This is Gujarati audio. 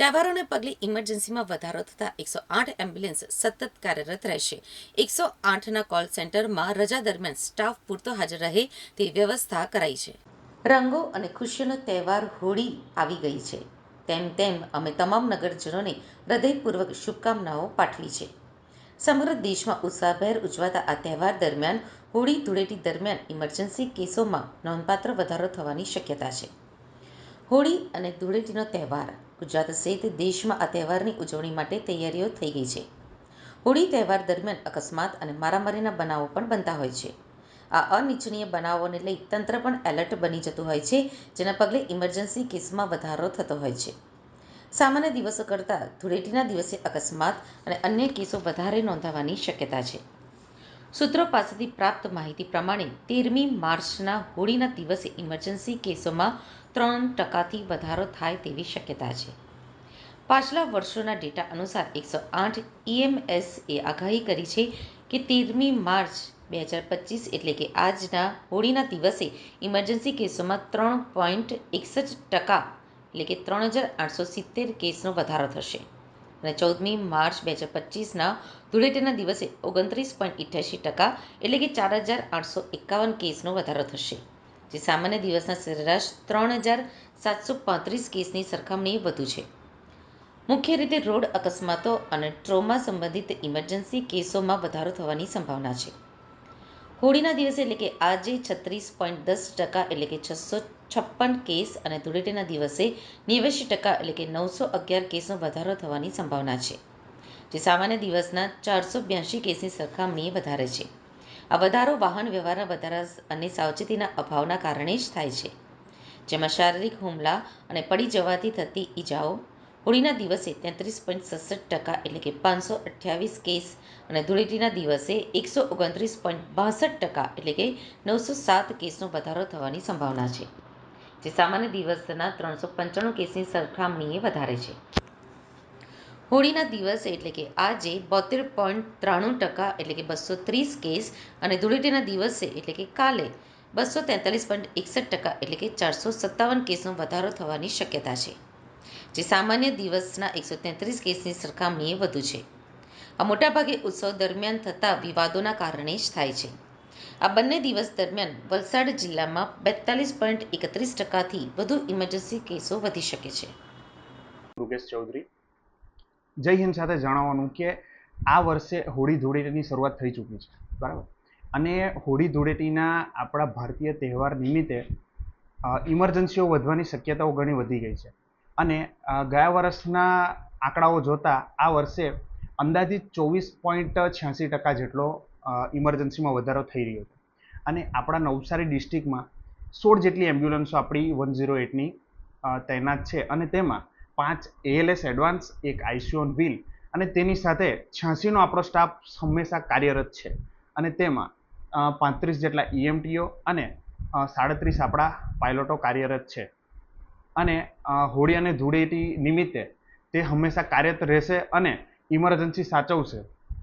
તહેવારોને પગલે ઇમરજન્સીમાં વધારો થતાં એકસો આઠ એમ્બ્યુલન્સ સતત કાર્યરત રહેશે. એકસો આઠના કોલ સેન્ટરમાં રજા દરમિયાન સ્ટાફ પૂરતો હાજર રહે તે વ્યવસ્થા કરાઈ છે. રંગો અને ખુશીનો તહેવાર હોળી આવી ગઈ છે. તેમ તેમ અમે તમામ નગરજનોને હૃદયપૂર્વક શુભકામનાઓ પાઠવી છે. સમગ્ર દેશમાં ઉત્સાહભેર ઉજવાતા આ તહેવાર દરમિયાન હોળી ધૂળેટી દરમિયાન ઇમરજન્સી કેસોમાં નોંધપાત્ર વધારો થવાની શક્યતા છે. હોળી અને ધૂળેટીનો તહેવાર ગુજરાત સહિત દેશમાં આ તહેવારની ઉજવણી માટે તૈયારીઓ થઈ ગઈ છે. હોળી તહેવાર દરમિયાન અકસ્માત અને મારામારીના બનાવો પણ બનતા હોય છે. આ અનિચ્છનીય બનાવોને લઈ તંત્ર પણ એલર્ટ બની જતું હોય છે, જેના પગલે ઇમરજન્સી કેસમાં વધારો થતો હોય છે. સામાન્ય દિવસો કરતાં ધૂળેટીના દિવસે અકસ્માત અને અન્ય કેસો વધારે નોંધાવાની શક્યતા છે. સૂત્રો પાસેથી પ્રાપ્ત માહિતી પ્રમાણે તેરમી માર્ચના હોળીના દિવસે ઇમરજન્સી કેસોમાં ત્રણ ટકાથી વધારો થાય તેવી શક્યતા છે. પાછલા વર્ષોના ડેટા અનુસાર એકસો આઠ ઈએમએસએ આગાહી કરી છે કે તેરમી માર્ચ બે હજાર પચીસ એટલે કે આજના હોળીના દિવસે ઇમરજન્સી કેસોમાં ત્રણ પોઈન્ટ એકસઠ ટકા એટલે કે ત્રણ હજાર આઠસો સિત્તેર કેસનો વધારો થશે. અને ચૌદમી માર્ચ બે હજાર પચીસના ધૂળેટીના દિવસે ઓગણત્રીસ પોઈન્ટ ઇઠ્યાસી ટકા એટલે કે ચાર હજાર આઠસો એકાવન કેસનો વધારો થશે. જે સામાન્ય દિવસના સરેરાશ ત્રણ હજાર સાતસો પાંત્રીસ કેસની સરખામણીએ વધુ છે. મુખ્ય રીતે રોડ અકસ્માતો અને ટ્રોમા સંબંધિત ઇમરજન્સી કેસોમાં વધારો થવાની સંભાવના છે. હોળીના દિવસે એટલે કે આજે છત્રીસ પોઈન્ટ દસ ટકા એટલે કે છસો છપ્પન કેસ અને ધૂળેટીના દિવસે નેવ્યાસી ટકા એટલે કે નવસો અગિયાર કેસનો વધારો થવાની સંભાવના છે, જે સામાન્ય દિવસના ચારસો બ્યાસી કેસની સરખામણીએ વધારે છે. આ વધારો વાહન વ્યવહારના વધારા અને સાવચેતીના અભાવના કારણે જ થાય છે. જેમાં શારીરિક હુમલા અને પડી જવાથી થતી ઈજાઓ, હોળીના દિવસે તેત્રીસ પોઈન્ટ સડસઠ ટકા એટલે કે પાંચસો અઠ્યાવીસ કેસ અને ધૂળેટીના દિવસે એકસો ઓગણત્રીસ પોઈન્ટ બાસઠ ટકા એટલે કે નવસો સાત કેસનો વધારો થવાની સંભાવના છે. જે સામાન્ય દિવસના ત્રણસો પંચાણું કેસની સરખામણીએ વધારે છે. હોળીના દિવસે એટલે કે આજે બોતેર પોઈન્ટ ત્રાણું ટકા એટલે કે બસો ત્રીસ કેસ અને ધૂળેટીના દિવસે એટલે કે કાલે બસો તેતાલીસ પોઈન્ટ એકસઠ ટકા એટલે કે ચારસો સત્તાવન કેસનો વધારો થવાની શક્યતા છે. જે સામાન્ય દિવસના એકસો તેત્રીસ કેસની સરખામણીએ વધુ છે. આ મોટાભાગે ઉત્સવ દરમિયાન થતા વિવાદોના કારણે જ થાય છે. આ બંને દિવસ દરમિયાન વલસાડ જિલ્લામાં બેતાલીસ પોઈન્ટ એકત્રીસ ટકાથી વધુ ઇમરજન્સી કેસો વધી શકે છે. મુકેશ ચૌધરી. જય હિન્દ સાથે જણાવવાનું કે આ વર્ષે હોળી ધૂળેટીની શરૂઆત થઈ ચૂકી છે. બરાબર? અને હોળી ધૂળેટીના આપણા ભારતીય તહેવાર નિમિત્તે ઇમરજન્સીઓ વધવાની શક્યતાઓ ઘણી વધી ગઈ છે. અને ગયા વર્ષના આંકડાઓ જોતા આ વર્ષે અંદાજિત ચોવીસ પોઈન્ટ છ્યાસી ટકા જેટલો ઇમરજન્સીમાં વધારો થઈ રહ્યો છે અને આપણા નવસારી ડિસ્ટ્રિક્ટમાં સોળ જેટલી એમ્બ્યુલન્સો આપણી વન ઝીરો એટની તૈનાત છે. અને તેમાં પાંચ એએલએસ એડવાન્સ એક આઈસીયુ ઓન વ્હીલ અને તેની સાથે છ્યાસીનો આપણો સ્ટાફ હંમેશા કાર્યરત છે. અને તેમાં પાંત્રીસ જેટલા ઈએમટીઓ અને સાડત્રીસ આપણા પાયલોટો કાર્યરત છે. અને હોળી અને ધૂળેટી નિમિત્તે તે હંમેશા કાર્યરત રહેશે અને ઇમરજન્સી સાચવશે.